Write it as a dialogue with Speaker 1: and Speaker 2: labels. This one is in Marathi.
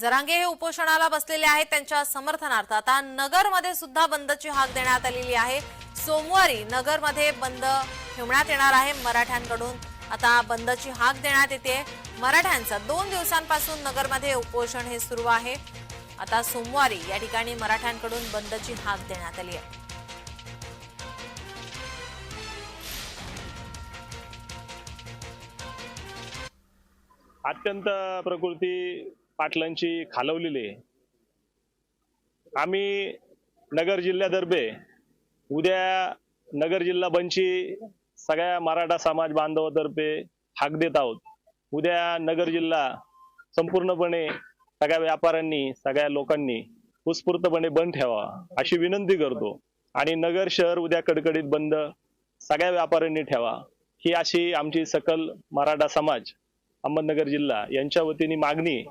Speaker 1: जरांगे हे उपोषणाला बसलेले आहेत त्यांच्या समर्थनार्थ. आता नगरमध्ये सुद्धा बंदची हाक देण्यात आलेली आहे. सोमवारी नगरमध्ये बंद ठेवण्यात येणार आहे मराठ्यांकडून. आता बंदची हाक देण्यात येते. मराठ्यांचा दोन दिवसांपासून नगरमध्ये उपोषण हे सुरू आहे. आता सोमवारी या ठिकाणी मराठ्यांकडून बंदची हाक देण्यात आली आहे.
Speaker 2: अत्यंत प्रकृती पाटलांची खालवलेली आहे. आम्ही नगर जिल्ह्यातर्फे उद्या नगर जिल्हा बंची सगळ्या मराठा समाज बांधवातर्फे हाक देत आहोत. उद्या नगर जिल्हा संपूर्णपणे सगळ्या व्यापाऱ्यांनी सगळ्या लोकांनी उत्स्फूर्तपणे बंद ठेवा अशी विनंती करतो. आणि नगर शहर उद्या कडकडीत बंद सगळ्या व्यापाऱ्यांनी ठेवा. ही अशी आमची सकल मराठा समाज अहमदनगर जिल्हा यांच्या वतीने मागणी